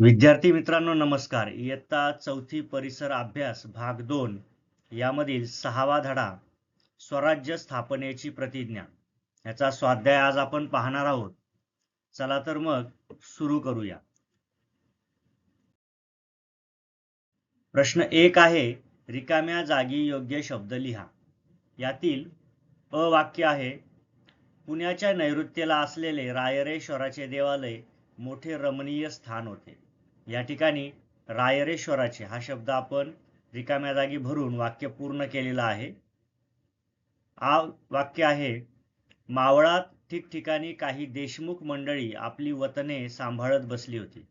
विद्यार्थी मित्रांनो नमस्कार. इयत्ता चौथी परिसर अभ्यास भाग दोन यामधील सहावा धडा स्वराज्य स्थापनेची प्रतिज्ञा. याचा स्वाध्याय आज आपण पाहणार आहोत. चला तर मग सुरू करूया. प्रश्न एक आहे रिकाम्या जागी योग्य शब्द लिहा. यातील अ वाक्य आहे पुण्याच्या नैऋत्येला असलेले रायरेश्वराचे देवालय मोठे रमणीय स्थान होते. या ठिकाणी रायरेश्वराचे हा शब्द आपण रिकाम्या जागी भरून वाक्य पूर्ण केलेलं आहे. आ वाक्य आहे मावळात ठिकठिकाणी काही देशमुख मंडळी आपली वतने सांभाळत बसली होती.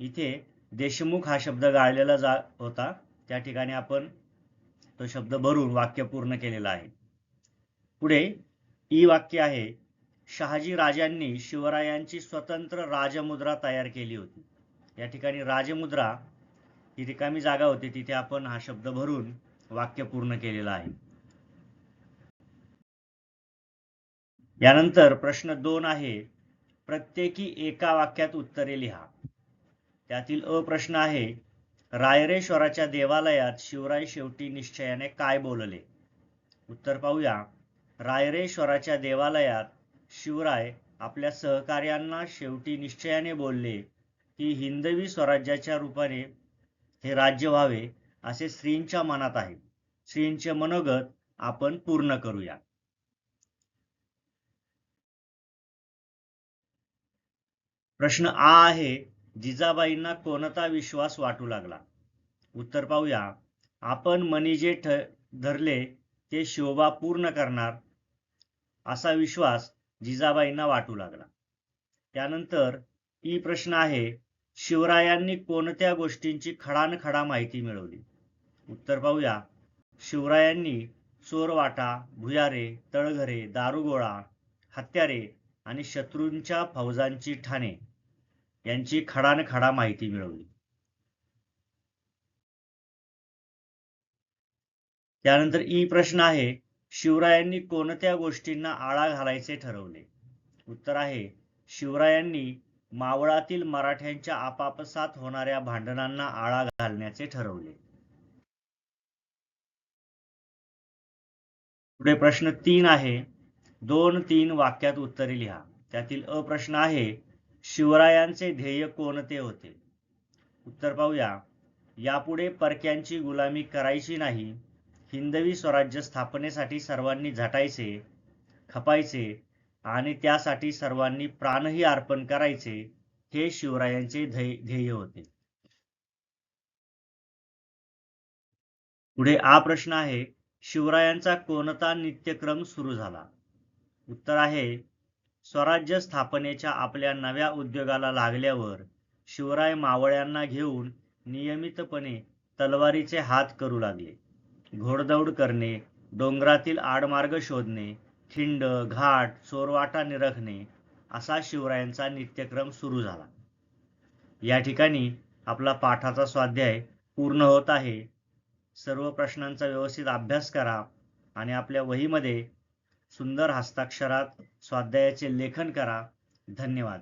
इथे देशमुख हा शब्द गाळलेला जा होता. त्या ठिकाणी आपण तो शब्द भरून वाक्य पूर्ण केलेला आहे. पुढे ई वाक्य आहे शहाजी राजांनी शिवरायांची स्वतंत्र राजमुद्रा तयार केली होती. या ठिकाणी राजमुद्रा ही रिकामी जागा होती तिथे आपण हा शब्द भरून वाक्य पूर्ण केलेला आहे. यानंतर प्रश्न दोन आहे प्रत्येकी एका वाक्यात उत्तरे लिहा. त्यातील अ प्रश्न आहे रायरेश्वराच्या देवालयात शिवराय शेवटी निश्चयाने काय बोलले? उत्तर पाहूया रायरेश्वराच्या देवालयात शिवराय आपल्या सहकार्यांना शेवटी निश्चयाने बोलले की हिंदवी स्वराज्याच्या रूपाने हे राज्य व्हावे असे श्रींच्या मनात आहे. श्रींचे मनोगत आपण पूर्ण करूया. प्रश्न आ आहे जिजाबाईंना कोणता विश्वास वाटू लागला? उत्तर पाहूया. आपण मनी जे ठ धरले ते शोभा पूर्ण करणार असा विश्वास जिजाबाईंना वाटू लागला. त्यानंतर ई प्रश्न आहे शिवरायांनी कोणत्या गोष्टींची खडानखडा माहिती मिळवली? उत्तर पाहूया. शिवरायांनी चोरवाटा भुयारे तळघरे दारुगोळा हत्यारे आणि शत्रूंच्या फौजांची ठाणे यांची खडानखडा माहिती मिळवली. त्यानंतर ई प्रश्न आहे शिवरायांनी कोणत्या गोष्टींना आळा घालायचे ठरवले? उत्तर आहे शिवरायांनी मावळातील मराठ्यांच्या आपापसात होणाऱ्या भांडणांना आळा घालण्याचे ठरवले. पुढे प्रश्न तीन आहे. दोन तीन वाक्यात उत्तरे लिहा. त्यातील अ प्रश्न आहे शिवरायांचे ध्येय कोणते होते? उत्तर पाहूया. यापुढे परक्यांची गुलामी करायची नाही. हिंदवी स्वराज्य स्थापनेसाठी सर्वांनी झटायचे खपायचे आणि त्यासाठी सर्वांनी प्राणही अर्पण करायचे हे शिवरायांचे ध्येय होते. पुढे हा प्रश्न आहे शिवरायांचा कोणता नित्यक्रम सुरू झाला? उत्तर आहे स्वराज्य स्थापनेच्या आपल्या नव्या उद्योगाला लागल्यावर शिवराय मावळ्यांना घेऊन नियमितपणे तलवारीचे हात करू लागले. घोडदौड करणे डोंगरातील आडमार्ग शोधणे खिंड घाट चोरवाटा निरखणे असा शिवरायांचा नित्यक्रम सुरू झाला. या ठिकाणी आपला पाठाचा स्वाध्याय पूर्ण होत आहे. सर्व प्रश्नांचा व्यवस्थित अभ्यास करा आणि आपल्या वहीमध्ये सुंदर हस्ताक्षरात स्वाध्यायाचे लेखन करा. धन्यवाद.